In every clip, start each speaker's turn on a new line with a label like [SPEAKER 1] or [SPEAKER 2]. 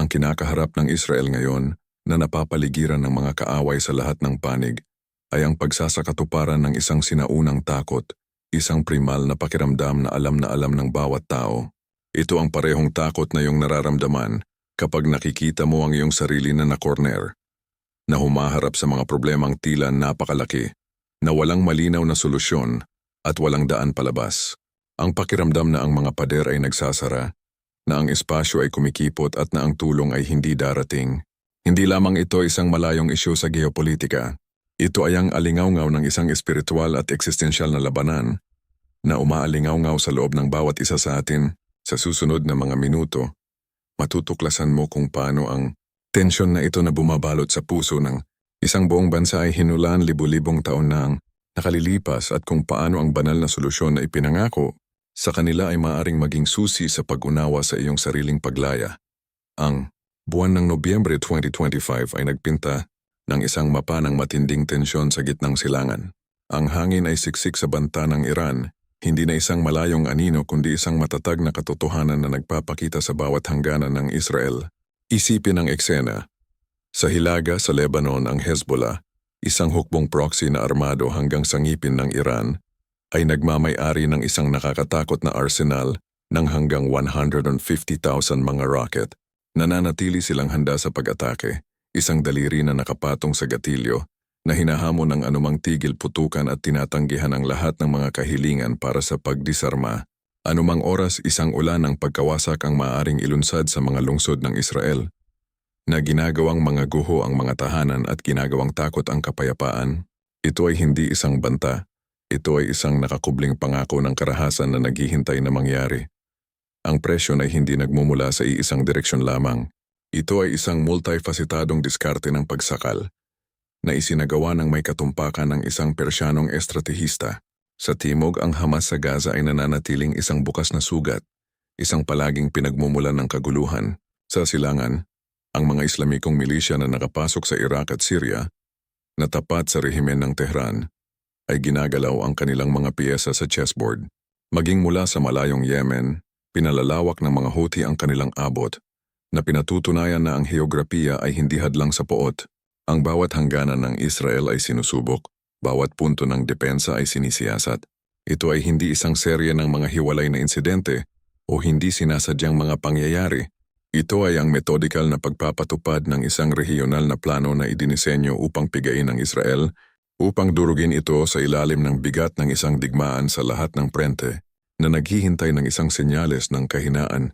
[SPEAKER 1] Ang kinakaharap ng Israel ngayon na napapaligiran ng mga kaaway sa lahat ng panig ay ang pagsasakatuparan ng isang sinaunang takot, isang primal na pakiramdam na alam na alam ng bawat tao. Ito ang parehong takot na iyong nararamdaman kapag nakikita mo ang iyong sarili na na-corner, na humaharap sa mga problemang tila napakalaki, na walang malinaw na solusyon at walang daan palabas. Ang pakiramdam na ang mga pader ay nagsasara, na ang espasyo ay kumikipot at na ang tulong ay hindi darating. Hindi lamang ito isang malayong isyu sa geopolitika. Ito ay ang alingawngaw ng isang espiritual at eksistensyal na labanan na umaalingawngaw sa loob ng bawat isa sa atin sa susunod na mga minuto. Matutuklasan mo kung paano ang tensyon na ito na bumabalot sa puso ng isang buong bansa ay hinulan libu-libong taon na ang nakalilipas at kung paano ang banal na solusyon na ipinangako sa kanila ay maaring maging susi sa pag-unawa sa iyong sariling paglaya. Ang buwan ng Nobyembre 2025 ay nagpinta ng isang mapa ng matinding tensyon sa gitnang silangan. Ang hangin ay siksik sa banta ng Iran, hindi na isang malayong anino kundi isang matatag na katotohanan na nagpapakita sa bawat hangganan ng Israel. Isipin ang eksena. Sa Hilaga sa Lebanon ang Hezbollah, isang hukbong proxy na armado hanggang sa ngipin ng Iran, ay nagmamay-ari ng isang nakakatakot na arsenal ng hanggang 150,000 mga rocket. Nananatili silang handa sa pag-atake, isang daliri na nakapatong sa gatilyo, na hinahamon ng anumang tigil putukan at tinatanggihan ang lahat ng mga kahilingan para sa pagdisarma. Anumang oras isang ulan ng pagkawasak ang maaaring ilunsad sa mga lungsod ng Israel, na ginagawang mga guho ang mga tahanan at ginagawang takot ang kapayapaan. Ito ay hindi isang banta, ito ay isang nakakubling pangako ng karahasan na naghihintay na mangyari. Ang presyon ay hindi nagmumula sa iisang direksyon lamang. Ito ay isang multifacetadong diskarte ng pagsakal na isinagawa ng may katumpakan ng isang Persyanong estratehista. Sa timog, ang Hamas sa Gaza ay nananatiling isang bukas na sugat, isang palaging pinagmumulan ng kaguluhan. Sa silangan, ang mga Islamikong milisya na nakapasok sa Iraq at Syria, na tapat sa rehimen ng Tehran, ay ginagalaw ang kanilang mga piyesa sa chessboard. Maging mula sa malayong Yemen, pinalalawak ng mga Houthi ang kanilang abot, na pinatutunayan na ang heograpiya ay hindi hadlang sa poot. Ang bawat hangganan ng Israel ay sinusubok, bawat punto ng depensa ay sinisiyasat. Ito ay hindi isang serye ng mga hiwalay na insidente o hindi sinasadyang mga pangyayari. Ito ay ang metodikal na pagpapatupad ng isang regional na plano na idinisenyo upang pigain ng Israel upang durugin ito sa ilalim ng bigat ng isang digmaan sa lahat ng prente na naghihintay ng isang senyales ng kahinaan.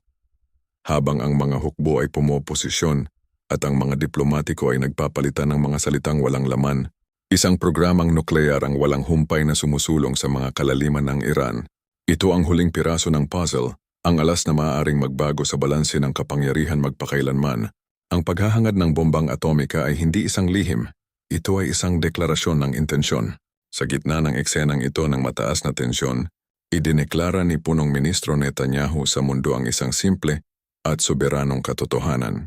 [SPEAKER 1] Habang ang mga hukbo ay pumoposisyon at ang mga diplomatiko ay nagpapalitan ng mga salitang walang laman, isang programang nuklear ang walang humpay na sumusulong sa mga kalaliman ng Iran. Ito ang huling piraso ng puzzle, ang alas na maaaring magbago sa balanse ng kapangyarihan magpakailanman. Ang paghahangad ng bombang atomika ay hindi isang lihim, ito ay isang deklarasyon ng intensyon. Sa gitna ng eksenang ito ng mataas na tensyon, idineklara ni punong ministro Netanyahu sa mundo ang isang simple at soberanong katotohanan.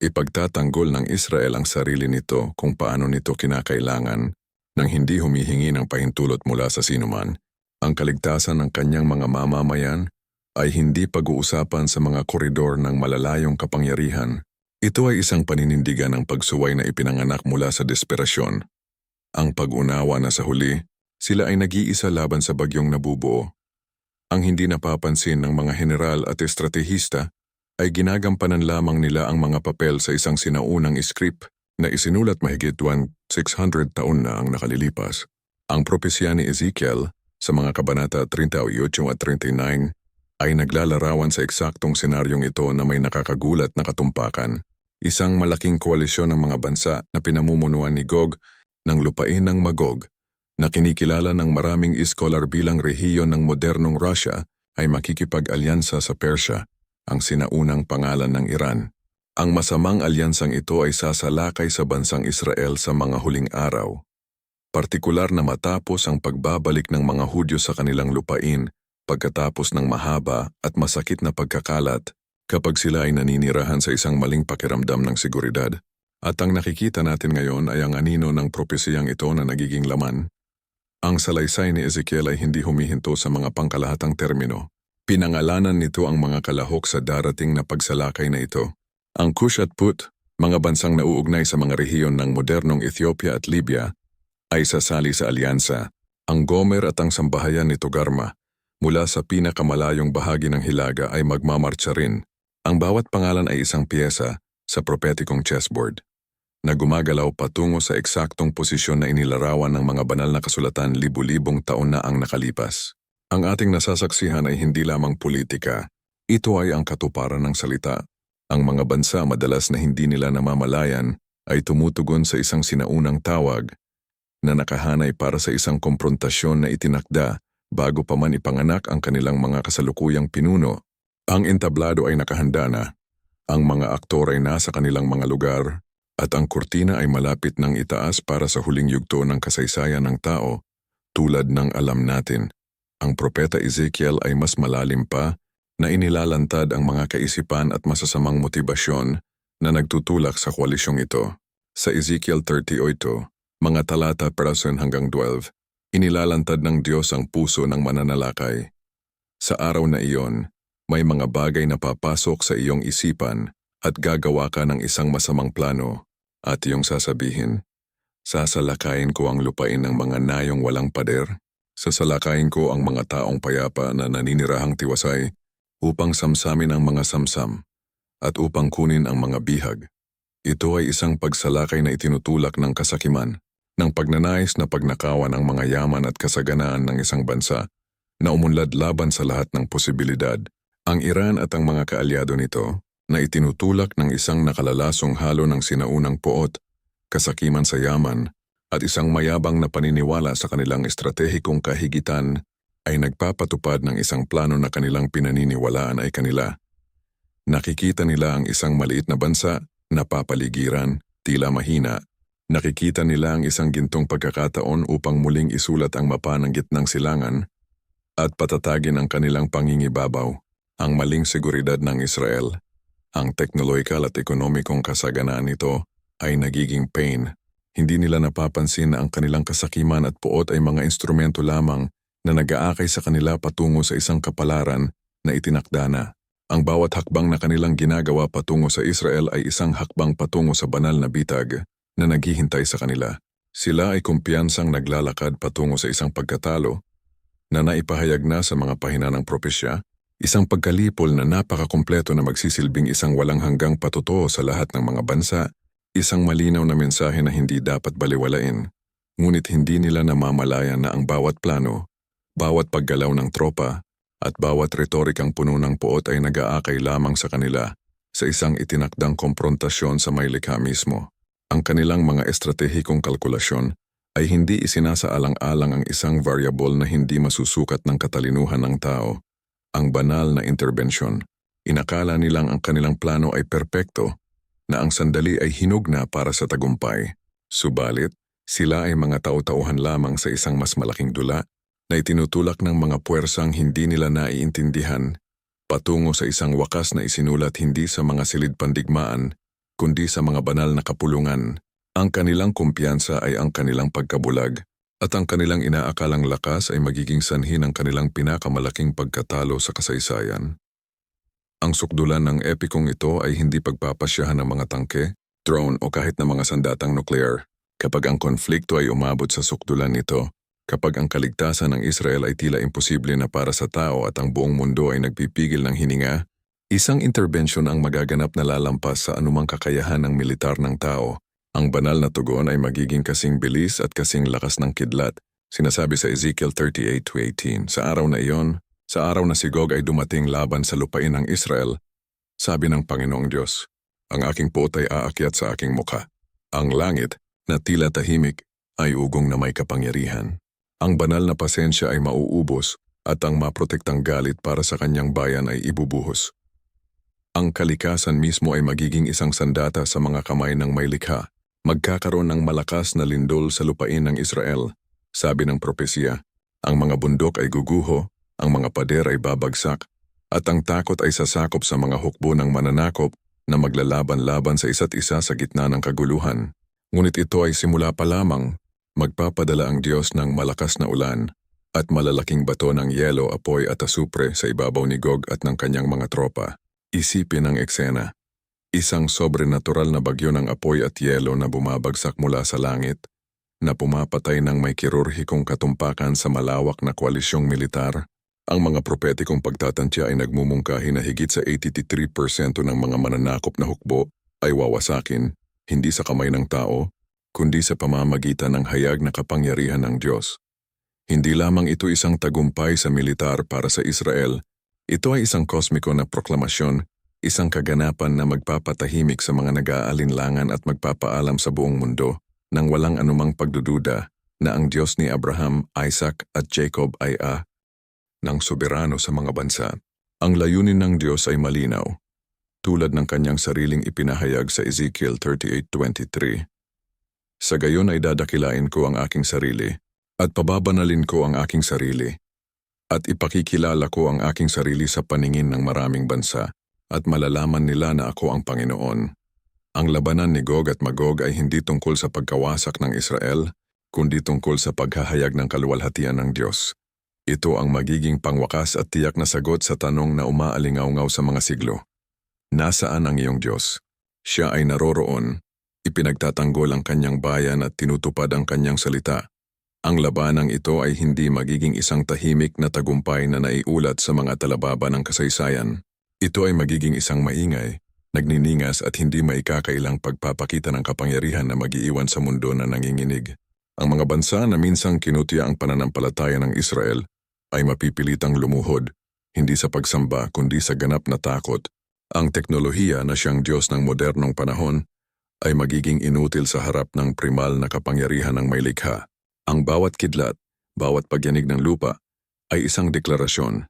[SPEAKER 1] Ipagtatanggol ng Israel ang sarili nito kung paano nito kinakailangan nang hindi humihingi ng pahintulot mula sa sinuman. Ang kaligtasan ng kanyang mga mamamayan ay hindi pag-uusapan sa mga koridor ng malalayong kapangyarihan. Ito ay isang paninindigan ng pagsuway na ipinanganak mula sa desperasyon. Ang pag-unawa na sa huli, sila ay nag-iisa laban sa bagyong nabubuo. Ang hindi napapansin ng mga general at estratehista ay ginagampanan lamang nila ang mga papel sa isang sinaunang script na isinulat mahigit 600 taon na ang nakalilipas. Ang propesya ni Ezekiel sa mga kabanata 38 at 39 ay naglalarawan sa eksaktong senaryong ito na may nakakagulat na katumpakan. Isang malaking koalisyon ng mga bansa na pinamumunuan ni Gog ng lupain ng Magog na kinikilala ng maraming iskolar bilang rehiyon ng modernong Russia ay makikipag-alyansa sa Persya ang sinaunang pangalan ng Iran. Ang masamang alyansang ito ay sasalakay sa bansang Israel sa mga huling araw. Partikular na matapos ang pagbabalik ng mga Hudyo sa kanilang lupain pagkatapos ng mahaba at masakit na pagkakalat kapag sila ay naninirahan sa isang maling pakiramdam ng seguridad. At ang nakikita natin ngayon ay ang anino ng propesiyang ito na nagiging laman. Ang salaysay ni Ezekiel ay hindi humihinto sa mga pangkalahatang termino. Pinangalanan nito ang mga kalahok sa darating na pagsalakay na ito. Ang Kush at Put, mga bansang nauugnay sa mga rehiyon ng modernong Ethiopia at Libya, ay sasali sa alyansa. Ang Gomer at ang sambahayan ni Togarma mula sa pinakamalayong bahagi ng Hilaga ay magmamarcha rin. Ang bawat pangalan ay isang piyesa sa propetikong chessboard na gumagalaw patungo sa eksaktong posisyon na inilarawan ng mga banal na kasulatan libu-libong taon na ang nakalipas. Ang ating nasasaksihan ay hindi lamang politika. Ito ay ang katuparan ng salita. Ang mga bansa madalas na hindi nila namamalayan ay tumutugon sa isang sinaunang tawag na nakahanay para sa isang komprontasyon na itinakda bago pa man ipanganak ang kanilang mga kasalukuyang pinuno. Ang entablado ay nakahanda na. Ang mga aktor ay nasa kanilang mga lugar at ang kurtina ay malapit ng itaas para sa huling yugto ng kasaysayan ng tao tulad ng alam natin. Ang propeta Ezekiel ay mas malalim pa na inilalantad ang mga kaisipan at masasamang motibasyon na nagtutulak sa koalisyong ito. Sa Ezekiel 38, mga talata 10 hanggang 12, inilalantad ng Diyos ang puso ng mananalakay. Sa araw na iyon, may mga bagay na papasok sa iyong isipan at gagawa ka ng isang masamang plano at iyong sasabihin, Sasalakayin ko ang lupain ng mga nayong walang pader, sasalakayin ko ang mga taong payapa na naninirahang tiwasay upang samsamin ang mga samsam at upang kunin ang mga bihag. Ito ay isang pagsalakay na itinutulak ng kasakiman, ng pagnanais na pagnakawan ng mga yaman at kasaganaan ng isang bansa na umunlad laban sa lahat ng posibilidad. Ang Iran at ang mga kaalyado nito na itinutulak ng isang nakalalasong halo ng sinaunang poot, kasakiman sa yaman, at isang mayabang na paniniwala sa kanilang estratehikong kahigitan ay nagpapatupad ng isang plano na kanilang pinaniniwalaan ay kanila. Nakikita nila ang isang maliit na bansa na papaligiran, tila mahina. Nakikita nila ang isang gintong pagkakataon upang muling isulat ang mapa ng gitnang silangan at patatagin ang kanilang pangingibabaw, ang maling seguridad ng Israel. Ang teknolohikal at ekonomikong kasaganaan nito ay nagiging pain. Hindi nila napapansin na ang kanilang kasakiman at puot ay mga instrumento lamang na nag-aakay sa kanila patungo sa isang kapalaran na itinakda na. Ang bawat hakbang na kanilang ginagawa patungo sa Israel ay isang hakbang patungo sa banal na bitag na naghihintay sa kanila. Sila ay kumpiyansang naglalakad patungo sa isang pagkatalo na naipahayag na sa mga pahina ng propesya Isang pagkalipol na napakakumpleto na magsisilbing isang walang hanggang patutuo sa lahat ng mga bansa, isang malinaw na mensahe na hindi dapat baliwalain. Ngunit hindi nila namamalayan na ang bawat plano, bawat paggalaw ng tropa, at bawat retorikang puno ng puot ay nag-aakay lamang sa kanila sa isang itinakdang komprontasyon sa may likha mismo. Ang kanilang mga estratehikong kalkulasyon ay hindi isinasaalang-alang ang isang variable na hindi masusukat ng katalinuhan ng tao ang banal na interbensyon. Inakala nilang ang kanilang plano ay perpekto, na ang sandali ay hinog na para sa tagumpay. Subalit, sila ay mga tao-tauhan lamang sa isang mas malaking dula na itinutulak ng mga puwersang hindi nila naiintindihan patungo sa isang wakas na isinulat hindi sa mga silid pandigmaan, kundi sa mga banal na kapulungan. Ang kanilang kumpiyansa ay ang kanilang pagkabulag at ang kanilang inaakalang lakas ay magiging sanhi ng kanilang pinakamalaking pagkatalo sa kasaysayan. Ang sukdulan ng epikong ito ay hindi pagpapasyahan ng mga tangke, drone o kahit na mga sandatang nuklear. Kapag ang konflikto ay umabot sa sukdulan nito, kapag ang kaligtasan ng Israel ay tila imposible na para sa tao at ang buong mundo ay nagpipigil ng hininga, isang intervention ang magaganap na lalampas sa anumang kakayahan ng militar ng tao ang banal na tugon ay magiging kasing bilis at kasing lakas ng kidlat, sinasabi sa Ezekiel 38-18. Sa araw na iyon, sa araw na si Gog ay dumating laban sa lupain ng Israel, sabi ng Panginoong Diyos, ang aking puot ay aakyat sa aking mukha. Ang langit, na tila tahimik, ay ugong na may kapangyarihan. Ang banal na pasensya ay mauubos at ang maprotektang galit para sa kanyang bayan ay ibubuhos. Ang kalikasan mismo ay magiging isang sandata sa mga kamay ng may magkakaroon ng malakas na lindol sa lupain ng Israel. Sabi ng propesya, ang mga bundok ay guguho, ang mga pader ay babagsak, at ang takot ay sasakop sa mga hukbo ng mananakop na maglalaban-laban sa isa't isa sa gitna ng kaguluhan. Ngunit ito ay simula pa lamang, magpapadala ang Diyos ng malakas na ulan at malalaking bato ng yelo, apoy at asupre sa ibabaw ni Gog at ng kanyang mga tropa. Isipin ang eksena. Isang sobrenatural na bagyo ng apoy at yelo na bumabagsak mula sa langit, na pumapatay ng may kirurhikong katumpakan sa malawak na koalisyong militar. Ang mga propetikong pagtatantya ay nagmumungkahi na higit sa 83% ng mga mananakop na hukbo ay wawasakin, hindi sa kamay ng tao, kundi sa pamamagitan ng hayag na kapangyarihan ng Diyos. Hindi lamang ito isang tagumpay sa militar para sa Israel, ito ay isang kosmiko na proklamasyon, isang kaganapan na magpapatahimik sa mga nag-aalinlangan at magpapaalam sa buong mundo nang walang anumang pagdududa na ang Diyos ni Abraham, Isaac at Jacob ay a ng soberano sa mga bansa. Ang layunin ng Diyos ay malinaw, tulad ng kanyang sariling ipinahayag sa Ezekiel 38.23. Sa gayon ay dadakilain ko ang aking sarili, at pababanalin ko ang aking sarili, at ipakikilala ko ang aking sarili sa paningin ng maraming bansa, at malalaman nila na ako ang Panginoon. Ang labanan ni Gog at Magog ay hindi tungkol sa pagkawasak ng Israel, kundi tungkol sa paghahayag ng kaluwalhatian ng Diyos. Ito ang magiging pangwakas at tiyak na sagot sa tanong na umaalingaw-ngaw sa mga siglo. Nasaan ang iyong Diyos? Siya ay naroroon, ipinagtatanggol ang kanyang bayan at tinutupad ang kanyang salita. Ang labanang ito ay hindi magiging isang tahimik na tagumpay na naiulat sa mga talababa ng kasaysayan. Ito ay magiging isang maingay, nagniningas at hindi maikakailang pagpapakita ng kapangyarihan na magiiwan sa mundo na nanginginig. Ang mga bansa na minsang kinutya ang pananampalataya ng Israel ay mapipilitang lumuhod, hindi sa pagsamba kundi sa ganap na takot. Ang teknolohiya na siyang Diyos ng modernong panahon ay magiging inutil sa harap ng primal na kapangyarihan ng may likha. Ang bawat kidlat, bawat pagyanig ng lupa, ay isang deklarasyon.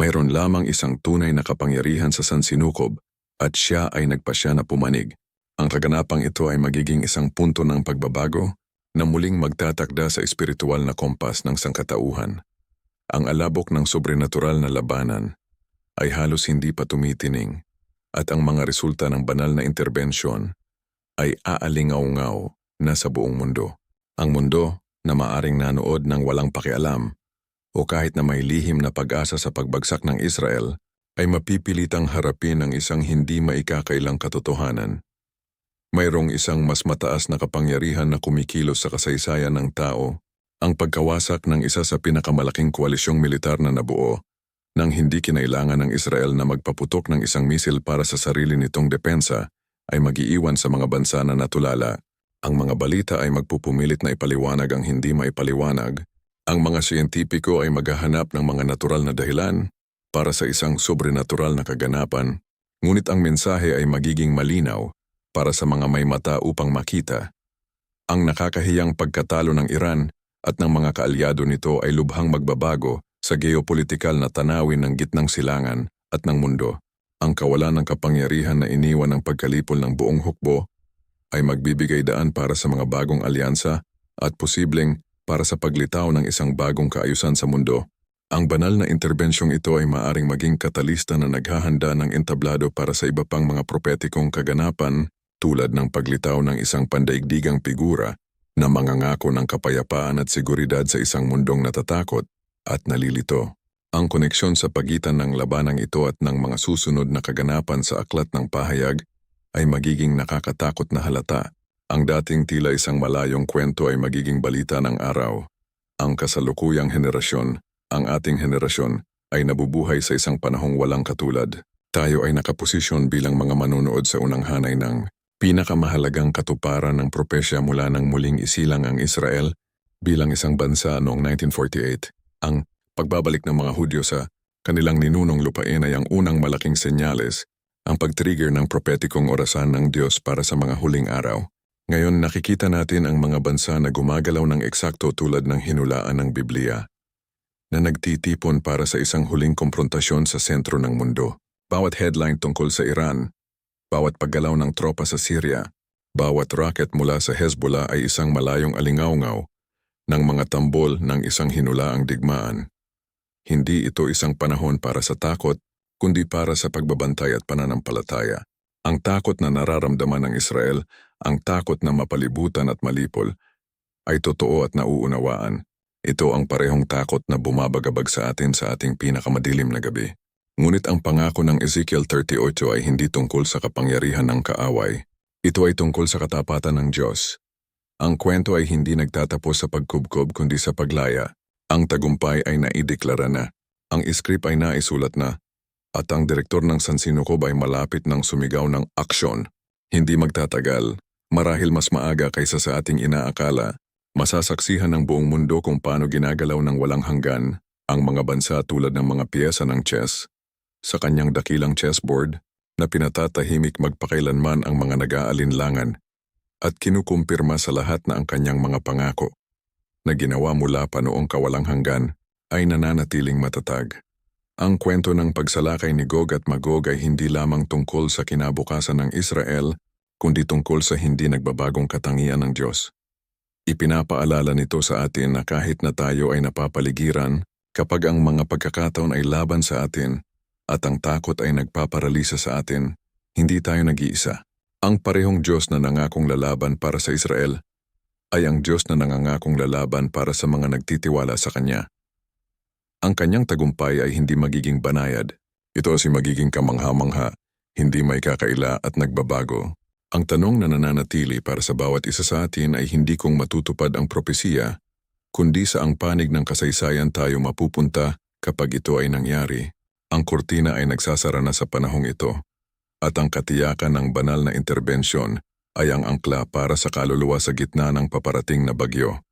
[SPEAKER 1] Mayroon lamang isang tunay na kapangyarihan sa sansinukob at siya ay nagpasya na pumanig. Ang kaganapang ito ay magiging isang punto ng pagbabago na muling magtatakda sa espiritual na kompas ng sangkatauhan. Ang alabok ng sobrenatural na labanan ay halos hindi pa tumitining at ang mga resulta ng banal na interbensyon ay aalingaw-ngaw na sa buong mundo. Ang mundo na maaring nanood ng walang pakialam o kahit na may lihim na pag-asa sa pagbagsak ng Israel ay mapipilitang harapin ang isang hindi maikakailang katotohanan. Mayroong isang mas mataas na kapangyarihan na kumikilos sa kasaysayan ng tao, ang pagkawasak ng isa sa pinakamalaking koalisyong militar na nabuo, nang hindi kinailangan ng Israel na magpaputok ng isang misil para sa sarili nitong depensa, ay magiiwan sa mga bansa na natulala. Ang mga balita ay magpupumilit na ipaliwanag ang hindi maipaliwanag. Ang mga siyentipiko ay maghahanap ng mga natural na dahilan para sa isang sobrenatural na kaganapan, ngunit ang mensahe ay magiging malinaw para sa mga may mata upang makita. Ang nakakahiyang pagkatalo ng Iran at ng mga kaalyado nito ay lubhang magbabago sa geopolitikal na tanawin ng gitnang silangan at ng mundo. Ang kawalan ng kapangyarihan na iniwan ng pagkalipol ng buong hukbo ay magbibigay daan para sa mga bagong alyansa at posibleng para sa paglitaw ng isang bagong kaayusan sa mundo. Ang banal na interbensyong ito ay maaring maging katalista na naghahanda ng entablado para sa iba pang mga propetikong kaganapan tulad ng paglitaw ng isang pandaigdigang figura na mangangako ng kapayapaan at seguridad sa isang mundong natatakot at nalilito. Ang koneksyon sa pagitan ng labanang ito at ng mga susunod na kaganapan sa aklat ng pahayag ay magiging nakakatakot na halata. Ang dating tila isang malayong kwento ay magiging balita ng araw. Ang kasalukuyang henerasyon, ang ating henerasyon, ay nabubuhay sa isang panahong walang katulad. Tayo ay nakaposisyon bilang mga manunood sa unang hanay ng pinakamahalagang katuparan ng propesya mula nang muling isilang ang Israel bilang isang bansa noong 1948. Ang pagbabalik ng mga Hudyo sa kanilang ninunong lupain ay ang unang malaking senyales, ang pag-trigger ng propetikong orasan ng Diyos para sa mga huling araw. Ngayon nakikita natin ang mga bansa na gumagalaw ng eksakto tulad ng hinulaan ng Biblia, na nagtitipon para sa isang huling komprontasyon sa sentro ng mundo. Bawat headline tungkol sa Iran, bawat paggalaw ng tropa sa Syria, bawat rocket mula sa Hezbollah ay isang malayong alingawngaw ng mga tambol ng isang hinulaang digmaan. Hindi ito isang panahon para sa takot, kundi para sa pagbabantay at pananampalataya. Ang takot na nararamdaman ng Israel, ang takot na mapalibutan at malipol, ay totoo at nauunawaan. Ito ang parehong takot na bumabagabag sa atin sa ating pinakamadilim na gabi. Ngunit ang pangako ng Ezekiel 38 ay hindi tungkol sa kapangyarihan ng kaaway. Ito ay tungkol sa katapatan ng Diyos. Ang kwento ay hindi nagtatapos sa pagkubkob kundi sa paglaya. Ang tagumpay ay naideklara na. Ang script ay naisulat na. At ang direktor ng San Sinukob ay malapit ng sumigaw ng aksyon. Hindi magtatagal. Marahil mas maaga kaysa sa ating inaakala. Masasaksihan ng buong mundo kung paano ginagalaw ng walang hanggan ang mga bansa tulad ng mga piyesa ng chess sa kanyang dakilang chessboard na pinatatahimik magpakailanman ang mga nag-aalinlangan at kinukumpirma sa lahat na ang kanyang mga pangako na ginawa mula pa noong kawalang hanggan ay nananatiling matatag. Ang kwento ng pagsalakay ni Gog at Magog ay hindi lamang tungkol sa kinabukasan ng Israel, kundi tungkol sa hindi nagbabagong katangian ng Diyos. Ipinapaalala nito sa atin na kahit na tayo ay napapaligiran, kapag ang mga pagkakataon ay laban sa atin, at ang takot ay nagpaparalisa sa atin, hindi tayo nag-iisa. Ang parehong Diyos na nangakong lalaban para sa Israel ay ang Diyos na nangangakong lalaban para sa mga nagtitiwala sa Kanya. Ang kanyang tagumpay ay hindi magiging banayad. Ito si magiging kamangha-mangha, hindi may kakaila at nagbabago. Ang tanong na nananatili para sa bawat isa sa atin ay hindi kung matutupad ang propesiya, kundi sa ang panig ng kasaysayan tayo mapupunta kapag ito ay nangyari. Ang kurtina ay nagsasara na sa panahong ito, at ang katiyakan ng banal na interbensyon ay ang angkla para sa kaluluwa sa gitna ng paparating na bagyo.